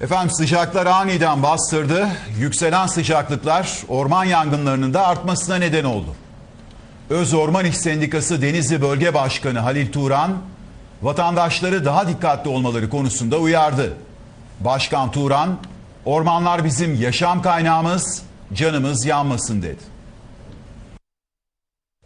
Efendim sıcaklar aniden bastırdı. Yükselen sıcaklıklar orman yangınlarının da artmasına neden oldu. Öz Orman İş Sendikası Denizli Bölge Başkanı Halil Turan, vatandaşları daha dikkatli olmaları konusunda uyardı. Başkan Turan, ormanlar bizim yaşam kaynağımız, canımız yanmasın dedi.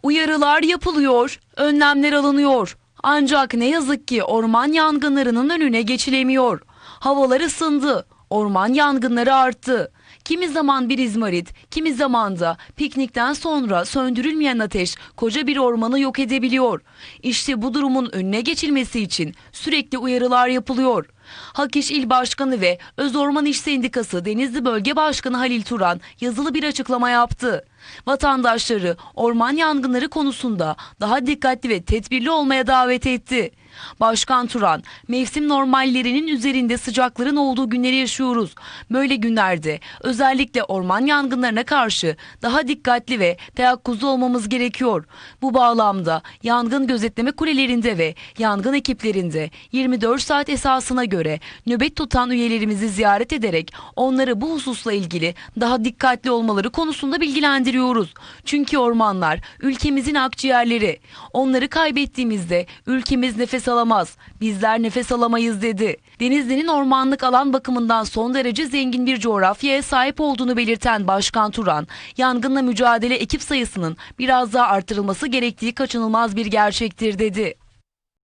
Uyarılar yapılıyor, önlemler alınıyor. Ancak ne yazık ki orman yangınlarının önüne geçilemiyor. Havalar ısındı, orman yangınları arttı. Kimi zaman bir izmarit, kimi zaman da piknikten sonra söndürülmeyen ateş koca bir ormanı yok edebiliyor. İşte bu durumun önüne geçilmesi için sürekli uyarılar yapılıyor. Hakiş İl Başkanı ve Öz Orman İş Sendikası Denizli Bölge Başkanı Halil Turan yazılı bir açıklama yaptı. Vatandaşları orman yangınları konusunda daha dikkatli ve tedbirli olmaya davet etti. Başkan Turan, mevsim normallerinin üzerinde sıcakların olduğu günleri yaşıyoruz. Böyle günlerde özellikle orman yangınlarına karşı daha dikkatli ve teyakkuzlu olmamız gerekiyor. Bu bağlamda yangın gözetleme kulelerinde ve yangın ekiplerinde 24 saat esasına göre nöbet tutan üyelerimizi ziyaret ederek onları bu hususla ilgili daha dikkatli olmaları konusunda bilgilendiriyoruz. Çünkü ormanlar ülkemizin akciğerleri. Onları kaybettiğimizde ülkemiz nefes alamaz. Bizler nefes alamayız dedi. Denizli'nin ormanlık alan bakımından son derece zengin bir coğrafyaya sahip olduğunu belirten Başkan Turan, yangınla mücadele ekip sayısının biraz daha artırılması gerektiği kaçınılmaz bir gerçektir dedi.